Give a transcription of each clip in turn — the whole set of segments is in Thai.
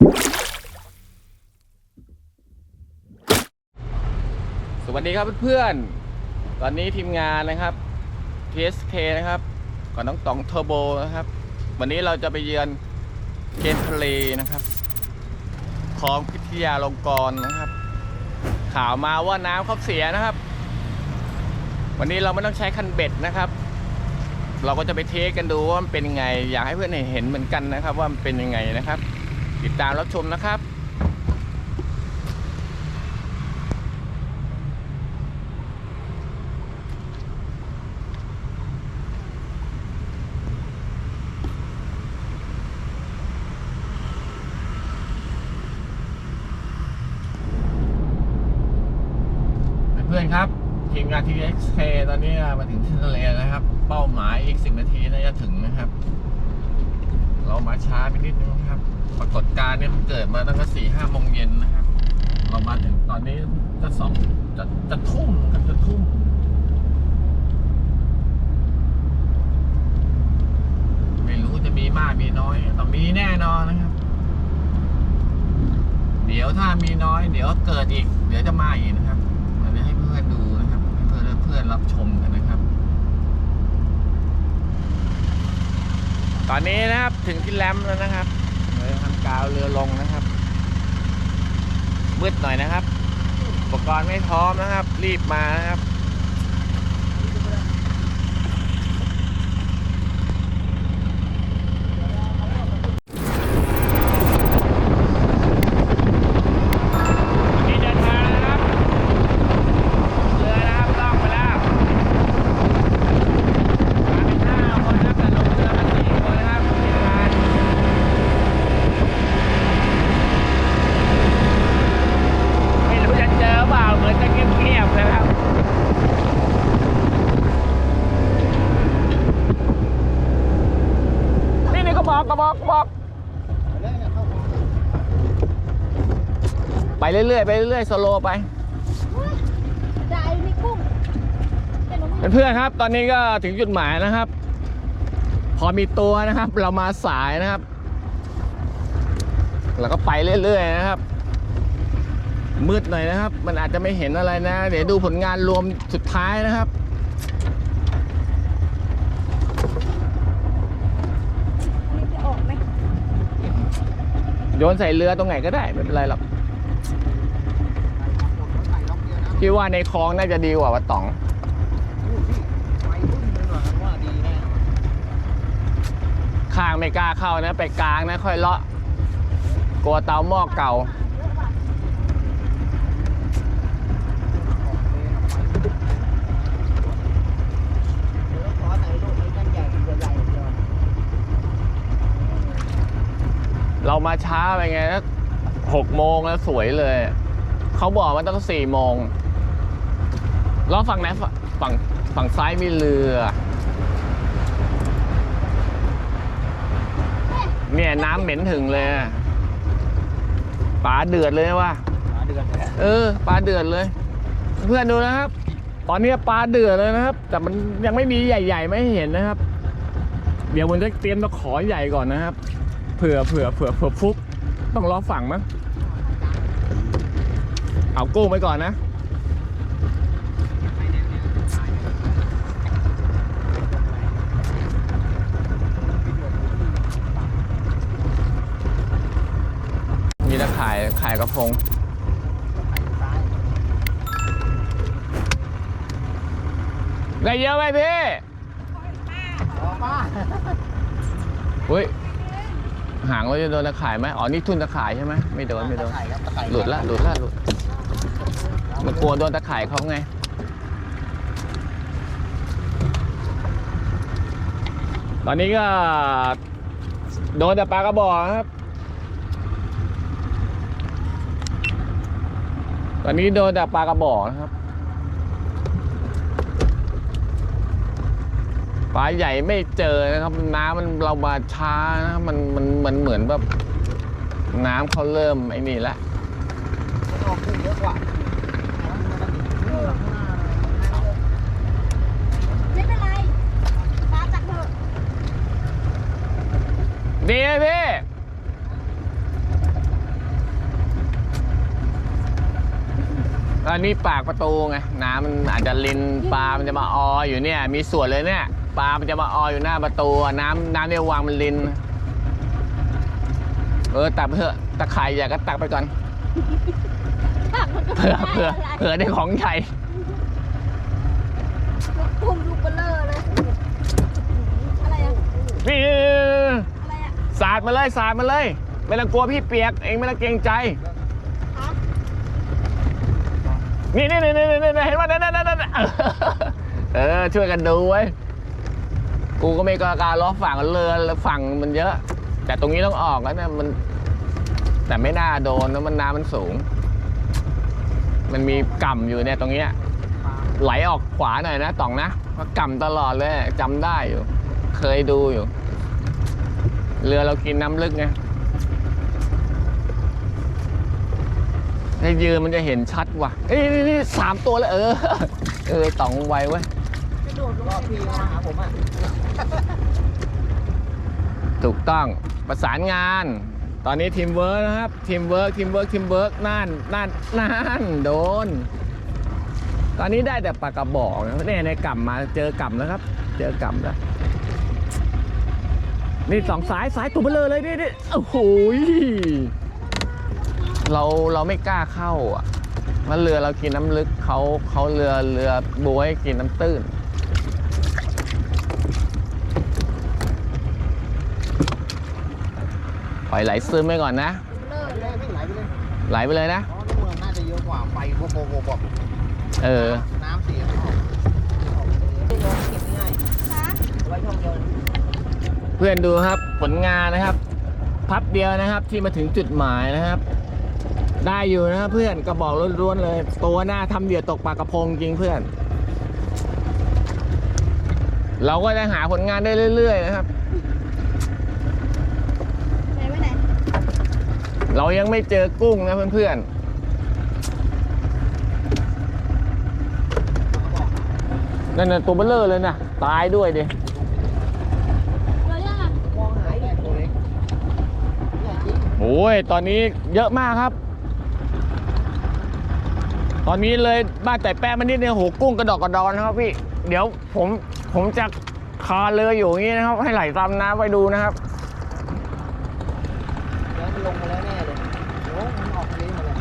สวัสดีครับเพื่อนๆ ตอนนี้ทีมงานนะครับ TSK นะครับก่อนน้องตองเทอร์โบนะครับ วันนี้เราจะไปเยือนเกมทะเลนะครับคลองพิทยาลงกรณ์นะครับ ข่าวมาว่าน้ำเขาเสียนะครับ วันนี้เราไม่ต้องใช้คันเบ็ดนะครับ เราก็จะไปเทสกันดูว่ามันเป็นยังไง อยากให้เพื่อนเห็นเหมือนกันนะครับ ว่ามันเป็นยังไงนะครับ ติดตามรับชมนะครับเพื่อนครับ ทีมงาน TXK ตอนนี้มาถึงที่ทะเลนะครับ เป้าหมายอีก 10 นาทีน่าจะถึงนะครับ เรามาช้าไปนิดนึงครับ ปรากฏการณ์เนี่ยมันเกิดมาตั้งแต่สี่ห้าโมงเย็นนะครับเรามาถึงตอนนี้จะสองจะจะทุ่มครับจะทุ่มไม่รู้จะมีมากมีน้อยต้องมีแน่นอนนะครับ เดี๋ยวถ้ามีน้อย เดี๋ยวเกิดอีก เดี๋ยวจะมาอีกนะครับอันนี้ให้เพื่อนดูนะครับให้เพื่อนเพื่อนรับชมกันนะครับ ตอนนี้นะครับถึงที่แลมแล้วนะครับ กาวเรือลงนะครับมืดหน่อยนะครับ อุปกรณ์ไม่พร้อมนะครับ รีบมานะครับ นี่เดินทางนะครับ เรือนะครับล่องไปแล้ว มาเป็นห้าคนนะครับแต่ลงเรือมาสี่คนนะครับทีมงานไม่รู้จะเจอเปล่าเหมือนจะเงียบๆเลยครับ นี่นี่ก็บอกก็บอกบอก ไป เรื่อยๆไปเรื่อยๆสโลว์ไปใจมีกุ้งแต่หนูไม่เพื่อนๆครับ ตอนนี้ก็ถึงจุดหมายนะครับ พอมีตัวนะครับ เรามาสายนะครับเราก็ไปเรื่อยๆนะครับ มืดหน่อยนะครับ มันอาจจะไม่เห็นอะไรนะ เดี๋ยวดูผลงานรวมสุดท้ายนะครับนี่จะออกไหมโยนใส่เรือตรงไหนก็ได้ไม่เป็นไรหรอก พี่ว่าในคลองน่าจะดีกว่าวัดตอง ข้างไม่กล้าเข้านะ ไปกลางนะ ค่อยเลาะ กลัวเตาหม้อเก่า เรามาช้าไปไงหกโมงแล้วสวยเลย เขาบอกมันต้องสี่โมง ล้วฝั่งไหนฝั่งฝั่งซ้ายมีเรือ เนี่ยน้ำเหม็นถึงเลยปลาเดือดเลยนะว่าเออปลาเดือดเลย เพื่อนดูนะครับ ตอนนี้ปลาเดือดเลยนะครับ แต่มันยังไม่มีใหญ่ๆไม่เห็นนะครับ เดี๋ยวผมจะเตรียมตะขอใหญ่ก่อนนะครับเผื่อเผื่อเผื่อเผื่อฟุกต้องรอฝั่งมั้งเอากุ้งไปก่อนนะ มีตะข่ายขายกระพงได้เยอะไหมพี่เฮ้ยหางเราจะโดนตะข่ายไหมอ๋อ นี่ทุ่นตะข่ายใช่ไหมไม่โดนไม่โดน หลุดละหลุดละหลุด มันกลัวโดนตะข่ายเขาไง ตอนนี้ก็ โดนแต่ปลากระบอกนะครับ ตอนนี้โดนแต่ปลากระบอกนะครับ ปลาใหญ่ไม่เจอนะครับ น้ำมันเรามาช้านะครับมันมันมันเหมือนแบบน้ำเขาเริ่มไอ้นี่แล้วไม่เป็นไรปลาจักเถอะดีไหมพี่ อันนี้ปากประตูไงน้ำมันอาจจะลินปลา มันจะมาอออยู่เนี่ย มีส่วนเลยเนี่ยปลา มันจะมาอออยู่หน้าประตูอะน้ำน้ำในวางมันลิน เออตักไปเถอะตะไคร่ใหญ่ก็ตักไปก่อนผักมันก็เผื่อไม่เผื่อได้อะไรเผื่อได้ของใหญ่กุ้งลูกเบลเลอร์เลยอะไรอะนี่อะไรอะสาดมาเลยสาดมาเลย ไม่ต้องกลัวพี่เปียก เองไม่ต้องเกรงใจฮะ นี่นี่นี่นี่นี่เห็นว่านั่นนั่นนั่นเออช่วยกันดูไว้กูก็ไม่กล้าล้อฝั่งเรือฝั่งมันเยอะ แต่ตรงนี้ต้องออกแล้วนะมัน แต่ไม่น่าโดนนะมันน้ำมันสูง มันมีก่ำอยู่เนี่ยตรงเนี้ยไหลออกขวาหน่อยนะต่องนะเพราะก่ำตลอดเลยจำได้อยู่ เคยดูอยู่ เรือเรากินน้ำลึกไง ถ้ายืนมันจะเห็นชัดว่ะเอ้ยนี่นี่สามตัวแล้วเออ เออต่องไวเว้ยกระโดดลงก็พี่มาหาผมอะ ถูกต้องประสานงาน ตอนนี้ทีมเวิร์กนะครับทีมเวิร์กทีมเวิร์กทีมเวิร์กนั่นนั่นนั่นโดน ตอนนี้ได้แต่ปากกระบอกนะเนี่ยในกลับมาเจอกลับแล้วครับ เจอกลับแล้วนี่สองสายสายตัวเบลอเลยนี่นี่โอ้โหย เราเราไม่กล้าเข้าอะมันเรือเรากินน้ำลึกเขาเขาเรือเรือบวยกินน้ำตื้นปล่อยไหลซึมไปก่อนนะเบลเลอร์ไปเลเลยยไม่ไหลไปเลยไหลไปเลยนะอ๋อนี่เมืองน่าจะเยอะกว่าไฟโบโบโบบอกเออ น้ำเสียออกออกเลยลงเก็บง่ายฮะไว้ช่องเดียวเพื่อนดูครับผลงานนะครับ พับเดียวนะครับที่มาถึงจุดหมายนะครับ ได้อยู่นะครับเพื่อนกระบอกล้วนๆเลย ตัวหน้าทำเหยื่อตกปลากระพงจริงเพื่อน เราก็จะหาผลงานได้เรื่อย ๆ นะครับ ไหนไว้ไหนเรายังไม่เจอกุ้งนะเพื่อนๆนั่นน่ะตัวเบลเลอร์เลยนะตายด้วยดิเรายังอะมองหายได้ตัวเล็กใหญ่จริงโอ้ยตอนนี้เยอะมากครับ ตอนนี้เลยบ้านแต่แป้มานิดเนี่ยโหกุ้งกระดอกกระดอนนะครับพี่ เดี๋ยวผมผมจะคาเรืออยู่อย่างนี้นะครับ ให้ไหลตามน้ำไปดูนะครับเดี๋ยวมันลงมาแล้วแน่เลยโอ้มันออกทะเลหมดเลย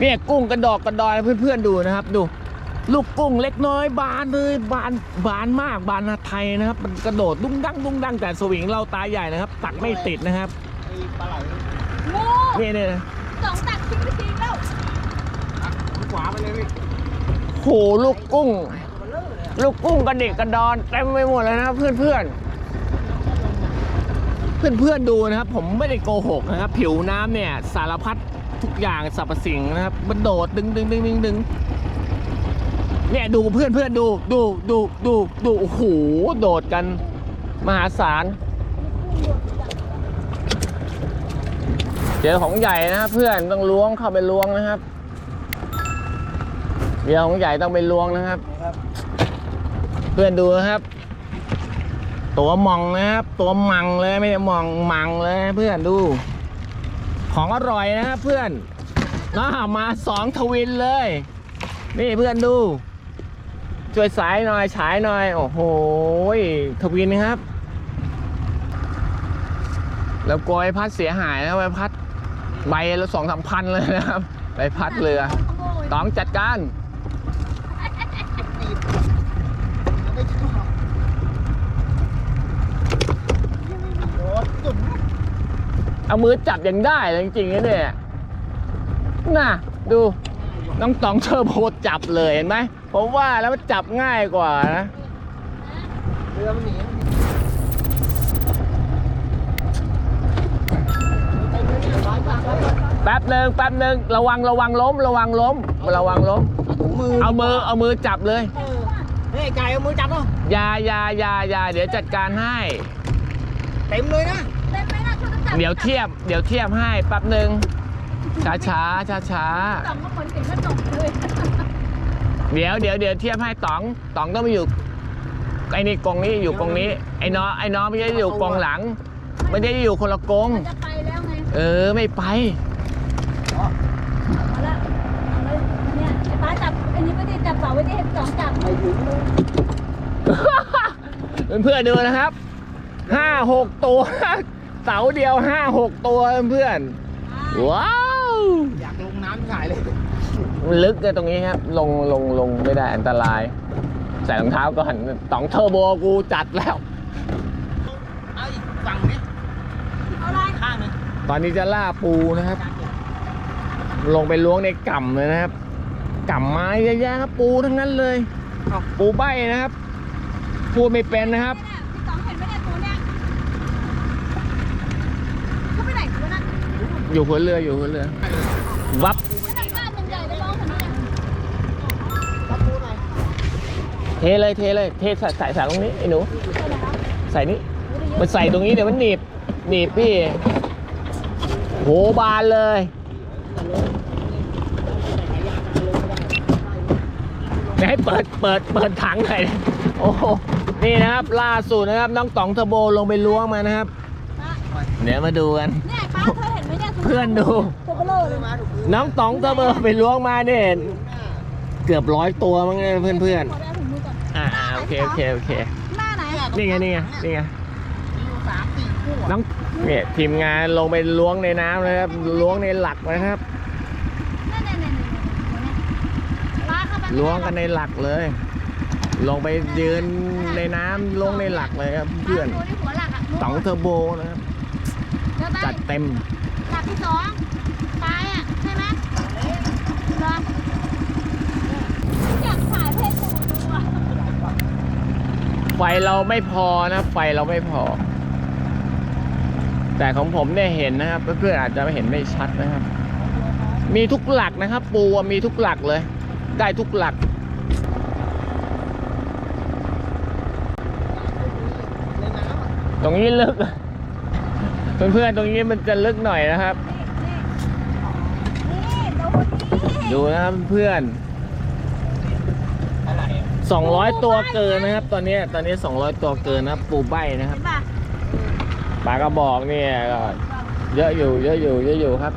เนี่ยกุ้งกระดอกกระดอนให้เพื่อนๆดูนะครับ ดู ลูกกุ้งเล็กน้อยบานเลยบานบานมากบานไทยนะครับ มันกระโดดดุ้งดั้งดุ้งดั้งแต่สวิงเราตาใหญ่นะครับ ตักไม่ติดนะครับไอ้ปลาไหลงูนี่เนี่ยนะสองตักทิ้งไปทิ้งแล้ว หัก ขวาไปเลยพี่โหลูกกุ้ง ลูกกุ้งกระเดิกกระดอนเต็มไปหมดเลยนะครับเพื่อนเพื่อนเพื่อนเพื่อนดูนะครับ ผมไม่ได้โกหกนะครับ ผิวน้ำเนี่ย สารพัดทุกอย่างสรรพสิ่งนะครับมันโดดดึงดึงดึงดึงดึงเนี่ยดูเพื่อนเพื่อนดูดูดูดูดูโอ้โหโดดกัน มหาศาลเจอของใหญ่นะครับเพื่อนต้องล้วงเข้าไปล้วงนะครับ เดี๋ยวของใหญ่ต้องไปล้วงนะครับนะครับ เพื่อนดูนะครับ ตัวมองนะครับ ตัวมังเลยไม่ได้มองมังเลยเพื่อนดู ของอร่อยนะครับเพื่อนน่ามาสองทวินเลย นี่เพื่อนดู ช่วยสายหน่อยฉายหน่อย โอ้โหทวินครับ แล้วกลัวใบพัดเสียหายนะใบพัด ใบละสองสามพันเลยนะครับใบพัดเรือขโมยต้องจัดการ ตีบแล้วไม่ชอบโดดตุ่ม เอามือจับยังได้เลยจริงๆนะเนี่ยน่ะดูน้องตองเทอร์โบจับเลยเห็นไหมผมว่าแล้วมันจับง่ายกว่านะเรือมันหนีไปเลยร้อยบาทแล้วแป๊บหนึ่งแป๊บหนึ่งระวังระวังล้ม ระวังล้ม ระวังล้มถุงมือเอามือเอามือจับเลยเออเฮ้ยไก่เอามือจับเนาะอยาอยาอยาอยาเดี๋ยวจัดการให้ เต็มเลยนะ เต็มไหมล่ะคุณต้องจับเดี๋ยวเทียบ เดี๋ยวเทียบให้แป๊บหนึ่งช้าช้าช้าช้าสองก็เหมือนถึงขนมเลยๆเดี๋ยวเดี๋ยวเดี๋ยวเทียบให้ต๋องต๋องต้องไปอยู่ไอ้นี่กรงนี้อยู่กรงนี้ ไอ้น้องไอ้น้องไม่ได้อยู่กรงหลัง ไม่ได้อยู่คนละกรงมันจะไปแล้วไงเออไม่ไปอ๋อเอาละเอาเลยเนี่ยไว้ที่เห็นสองจับไปถึงเลยเพื่อนๆดูนะครับห้าหกตัว เสาเดียวห้าหกตัวเพื่อนๆว้าว อยากลงน้ำถ่ายเลยมันลึกเลยตรงนี้ครับ ลงลงลงไม่ได้อันตราย ใส่รองเท้าก่อนตองเทอร์โบกูจัดแล้ว เอาอีกฝั่งนี้เอาอะไรข้างหนึงตอนนี้จะล่าปูนะครับ ลงไปล้วงในก่ำเลยนะครับก่ำไม้เยอะแยะครับปูทั้งนั้นเลยเอาปูใบนะครับ พูดไม่เป็นนะครับ เนี่ยพี่สองเห็นไหมเนี่ยตัวเนี่ยเขาไปไหนกันวะนะ อยู่หัวเรืออยู่หัวเรือ วับ เทเลยเทเลยเทใส่ใส่ตรงนี้ไอ้หนู ใส่นี่มันใส่ตรงนี้เดี๋ยวมันหนีบหนีบพี่ โหบานเลยไม่ให้เปิดเปิดเปิดถังหน่อยโอ้โหนี่นะครับล่าสุดนะครับน้องต๋องเทอร์โบลงไปล้วงมานะครับ เดี๋ยวมาดูกัน เนี่ย เพื่อนดู ตัวเบลอเลยมาถูกพื้นน้องต๋องเทอร์ไปล้วงมาเนี่ยเกือบร้อยตัวมั้งเนี่ยเพื่อนขอได้ถุงมือก่อน ๆ อ่าโอเคโอเคโอเค หน้าไหนนี่ไงนี่ไงนี่ไง อยู่สามสี่คู่อะน้องเนี่ยทีมงานลงไปล้วงในน้ำนะครับล้วงในหลักนะครับนั่นนั่นนั่นป้าเข้าไปล้วงกันในหลักเลย ลงไปยืนในน้ำล้วงในหลักเลยครับเพื่อนดูที่หัวหลักอะต๋องเทอร์โบนะครับ จัดเต็ม ลักที่สองปลายอะใช่ไหมเหรออยากถ่ายเพศกูดูอะไฟเราไม่พอนะไฟเราไม่พอ แต่ของผมเนี่ยเห็นนะครับเพื่อนๆอาจจะไม่เห็นไม่ชัดนะครับ มีทุกหลักนะครับ ปูมีทุกหลักเลย ได้ทุกหลักตรงนี้ลึก เพื่อนๆ ตรงนี้มันจะลึกหน่อยนะครับ ดูนะครับเพื่อนสอะไรอะ200ตัวเกินนะครับ ตอนนี้ตอนนี้200ตัวเกินนะครับ ปูใบนะครับปลากระบอกเนี่ยก็เยอะอยู่เยอะอยู่เยอะอยู่ครับ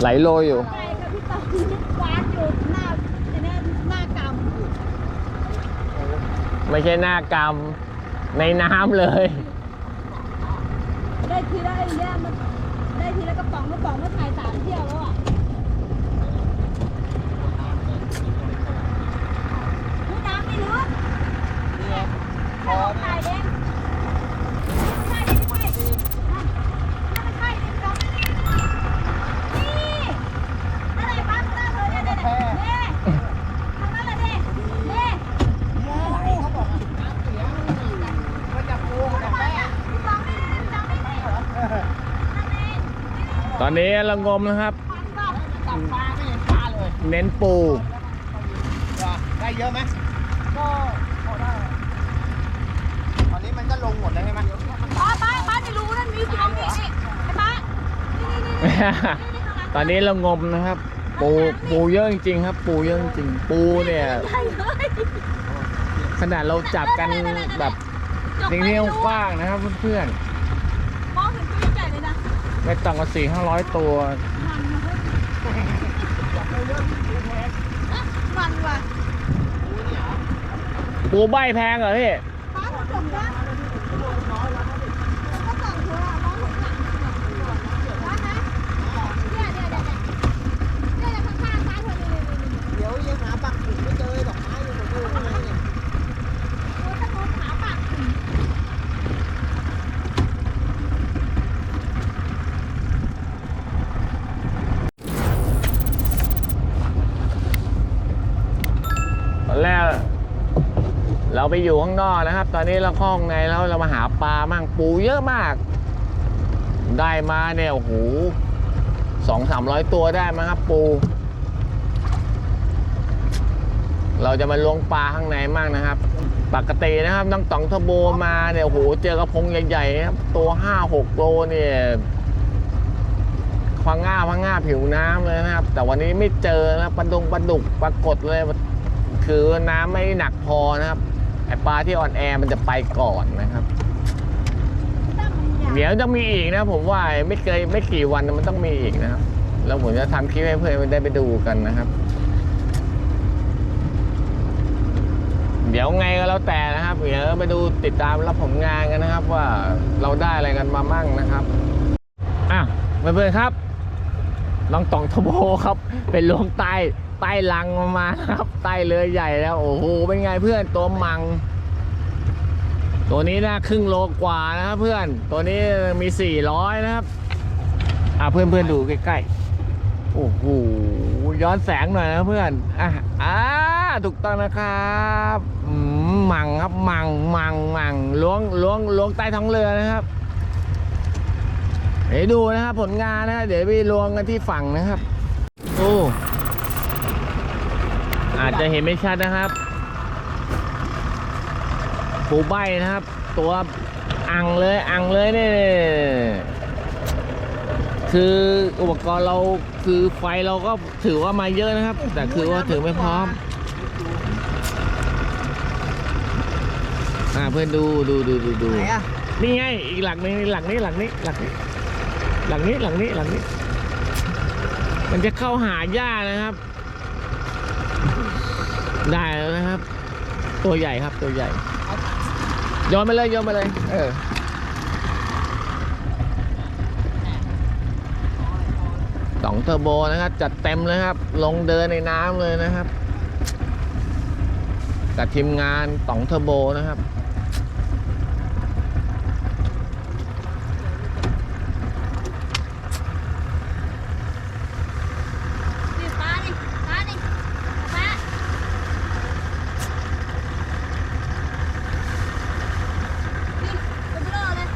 ไหลโลอยู่ไปกับพี่ตอยู่ไม่ใช่หน้ากรรมในน้ำเลยำได้ทีละไอ้เนี่ยมันได้ทีละกระป๋องกระป๋องมาถ่ายสามเที่ยวแล้วอะนี่น้ำไม่ลึก เนี่ยพ ให้ อ เรา เนี่ ถ่าย ย เองใช่ดิไม่ใช่นั่นนั่นไม่ใช่ดิเราไม่นี่อะไรบ้างหน้าเธอเนี่ยเนี่ยเนี่ยทางนั้นแหละเนี่ยเนี่ย ไหลเขาบอกอะน้ำเสียมันจะปูมันจะ ทำไม แป้ อะพี่ตองนี่พี่ตองนี่นี่นั่นเอง ต อนนี้เรางมนะครับฟันบอกจับปลาไม่เห็นปลาเลยเน้นปูว่าได้เยอะไหมก็พอได้ตอนนี้มันก็ลงหมดแล้วใช่ไหมป้าป้าป้าไม่รู้นั่นมีฟองนี่นี่ไอ้ป้านี่นี่นี่นี่นี่ข้างหลังตอนนี้เรางมนะครับ ปูปูเยอะจริงๆครับ ปูเยอะจริงๆปูเนี่ย ใช่เลยขนาดเราจับกันแบบทิ้งเที่ยวกว้างนะครับเพื่อนมองเห็นตัวใหญ่เลยนะ ๆ ไม่ต่ำกว่าสี่ห้าร้อยตัว มันว่ะปูใบแพงเหรอพี่ป้าผสมนะก็สั่งเธอมองเห็นหลังป้านะเนี่ยเนี่ยเนี่ยเนี่ยเนี่ยข้างๆป้าเธอนี่นี่นี่เดี๋ยวยังหาปักถุงไม่เจอดอกไม้อยู่หมดเลยข้างในเนี่ย โอ้ยถ้าโน้ตขาปากถึง ตอนแรก เราไปอยู่ข้างนอกนะครับ ตอนนี้เราเข้องในแล้วเรามาหาปลามั่งปูเยอะมาก ได้มาเนี่ยโอ้โหสองสามร้อยตัวได้มั้งครับปู เราจะมาล้วงปลาข้างในมั่งนะครับ ปกตินะครับน้องต๋องทโบมาเนี่ยโอ้โหเจอกระพงใหญ่ๆครับตัวห้าหกโลเนี่ยพังง่าพังง่าผิวน้ำเลยนะครับ แต่วันนี้ไม่เจอนะปลาดงปลาดุกปรากฏเลยคือน้ำไม่หนักพอนะครับ ปลาที่อ่อนแอมันจะไปก่อนนะครับตั้งมันยาวเดี๋ยวจะมีอีกนะ ผมว่าไม่เคยไม่กี่วันมันต้องมีอีกนะครับ แล้วผมจะทำคลิปให้เพื่อนๆได้ไปดูกันนะครับ เดี๋ยวไงก็แล้วแต่นะครับเดี๋ยวไปดูติดตามรับผลงานกันนะครับ ว่าเราได้อะไรกันมามั่งนะครับอะเพื่อนๆครับน้องตองทโบครับ เป็นลวงใต้ ใต้ลังมาครับใต้เรือใหญ่แล้วโอ้โหเป็นไงเพื่อนตัวมัง ตัวนี้นะครึ่งโลกว่านะครับเพื่อน ตัวนี้มี400นะครับอะเพื่อนเพื่อนดูใกล้ๆโอ้โหย้อนแสงหน่อยนะเพื่อนอะอ่าถูกต้องนะครับมังครับมังมังมังล้วงล้วงล้วงใต้ท้องเรือนะครับเดี๋ยวดูนะครับผลงานนะเดี๋ยวไปลวงกันที่ฝั่งนะครับ โอ้ อาจจะเห็นไม่ชัดนะครับ ปูใบนะครับ ตัวอังเลยอังเลยเนี่ยคืออุปกรณ์เราคือไฟเราก็ถือว่ามาเยอะนะครับ แต่คือว่าถือไม่พร้อม อ่าเพื่อนดูดูดูดูดูไหนอะนี่ไงอีกหลังนึงหลังนี้หลังนี้หลังนี้ หลังนี้หลังนี้หลังนี้ มันจะเข้าหาหญ้านะครับ ได้แล้วนะครับ ตัวใหญ่ครับตัวใหญ่ย้อนไปเลยย้อนไปเลย เออสองเทอร์โบนะครับ จัดเต็มเลยครับ ลงเดินในน้ำเลยนะครับ กับทีมงานสองเทอร์โบนะครับ นี่ปลาดิปลาดิปลานี่เป็นเบลอเลย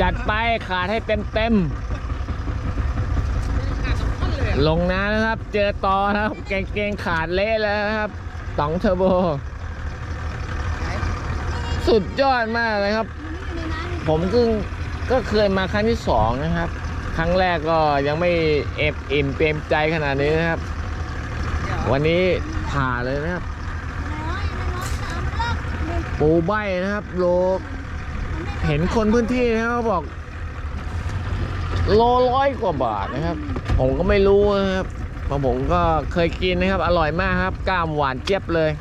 จั ดไปขาดให้เต็มเต็มๆลงน้ำนะครับ เจอตอนะครับเกงๆขาดเละแล้วครับสองเทอร์โบ สุดยอดมากเลยครับมันไม่อยู่ในน้ำนี่ผมก็เคยมาครั้งที่สองนะครับ ครั้งแรกก็ยังไม่เอฟอิ่มเปรมใจขนาดนี้นะครับ วันนี้ผ่าเลยนะครับ ปูใบนะครับโล เห็นคนพื้นที่นะครับเขาบอกโลร้อยกว่าบาทนะครับ ผมก็ไม่รู้นะครับเพราะผมก็เคยกินนะครับ อร่อยมากครับกล้ามหวานเจี๊ยบเลย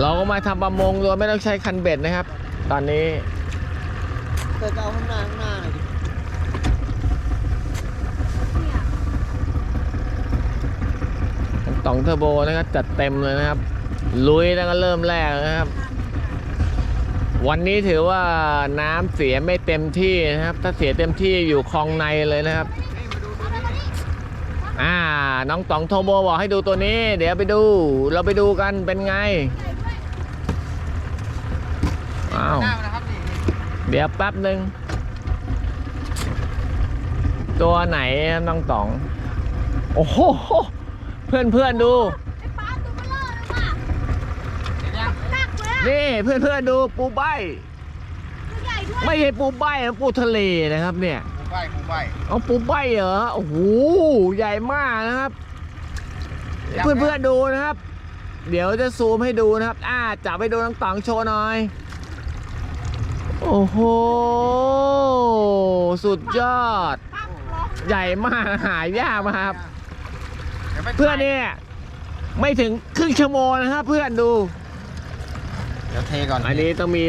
เราก็มาทำประมงโดยไม่ต้องใช้คันเบ็ดนะครับ ตอนนี้เกิดจะเอาข้างหน้าข้างหน้าหน่อยดิ เนี่ย สองเทอร์โบนะครับจัดเต็มเลยนะครับ ลุยแล้วก็เริ่มแรกนะครับ วันนี้ถือว่าน้ำเสียไม่เต็มที่นะครับ ถ้าเสียเต็มที่อยู่คลองในเลยนะครับอ่าน้องต๋องโทโบบอกให้ดูตัวนี้ เดี๋ยวไปดู เราไปดูกันเป็นไงอ้าวเดี๋ยวแป๊บหนึ่งตัวไหนน้องต๋อง โอ้โห เพื่อนเพื่อนๆดูไอ้ปลาตัวเบลอเลยว่ะเห็นยังหนักเลยอะนี่เพื่อนเพื่อนๆดูปูใบ ตัวใหญ่ด้วยไม่ใช่ปูใบนะปูทะเลนะครับเนี่ย ปูใบปูใบเอาปูใบเหรอ โอ้โห ใหญ่มากนะครับ เพื่อนเพื่อนๆดูนะครับ เดี๋ยวจะซูมให้ดูนะครับ อ่าจับไปดูน้องต๋องโชว์หน่อย โอ้โห สุดยอดปั๊บร้อง ใหญ่มากหายากมากครับดี๋ยวไม่ เพื่อนเนี่ยไม่ถึงครึ่งชั่วโมงนะครับเพื่อนดู เดี๋ยวเทก่อนอันนี้ต้องมี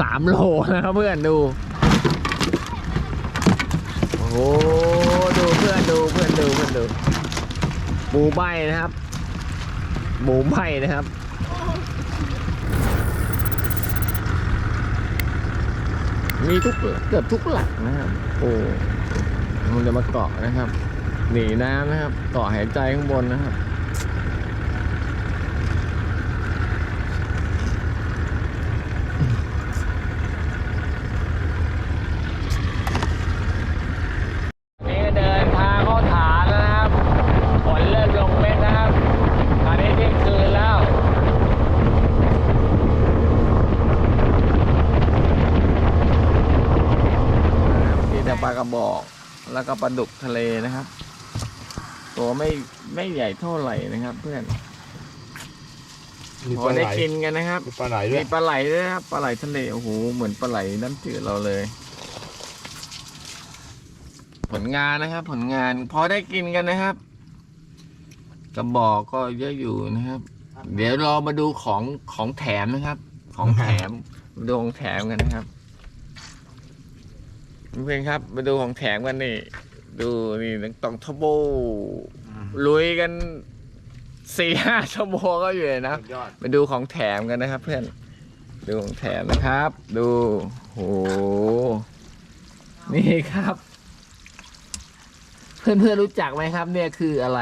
สามโลนะครับเพื่อนดู โอ้โหดูเพื่อนดูเพื่อนดูเพื่อนดูปูใบนะครับหมูใบนะครับมีทุกเกือบทุกหลักนะครับ โอ้มันจะมาเกาะนะครับ หนีน้ำนะครับเกาะหายใจข้างบนนะครับ นี่เดินทางเข้าฐานแล้วนะครับฝนเริ่มลงเม็ดนะครับตอนนี้เที่ยงคืนแล้ว มีแต่ปลากระบอก แล้วก็ปลาดุกทะเลนะครับ ตัวไม่ไม่ใหญ่เท่าไหร่นะครับ เพื่อนมีพปอลาไหได้ลกินกันนะครับ มีปลาไหลด้วมียปลาไหลด้วยนะครับปลาไหลทะเลโอ้โหเหมือนปลาไหลน้ำจืดเราเลย ผลงานนะครับ ผลงานพอได้กินกันนะครับกระบอกก็เยอะอยู่นะครับ เดี๋ยวเรามาดูของของแถมนะครับ ของแถมมาดูของแถมกันนะครับเพื่อนๆครับ มาดูของแถมกันนี่ ดูนี่นังตองทบโบลุยกันสี่ห้าชั่วโมงก็อยู่เลยนะสุดยอดมาดูของแถมกันนะครับ เพื่อนดูของแถมนะครับ ดูโหนี่ครับ เพื่อนเพื่อนๆรู้จักไหมครับ เนี่ยคืออะไร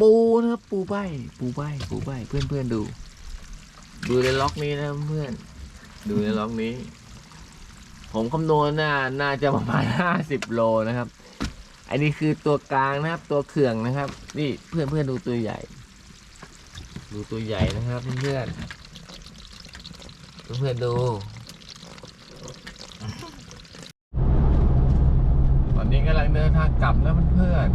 ปูนะครับปูใบปูใบปูใบเพื่อนเพื่อนๆดู ดูในล็อกนี้นะเพื่อน ดูในล็อกนี้ ผมคำนวณน่าน่าจะประมาณห้าสิบโลนะครับ อันนี้คือตัวกลางนะครับ ตัวเขื่องนะครับ นี่เพื่อนเพื่อนดูตัวใหญ่ ดูตัวใหญ่นะครับเพื่อนๆเพื่อนดูตอนนี้กำลังเดินทางกลับแล้วเพื่อน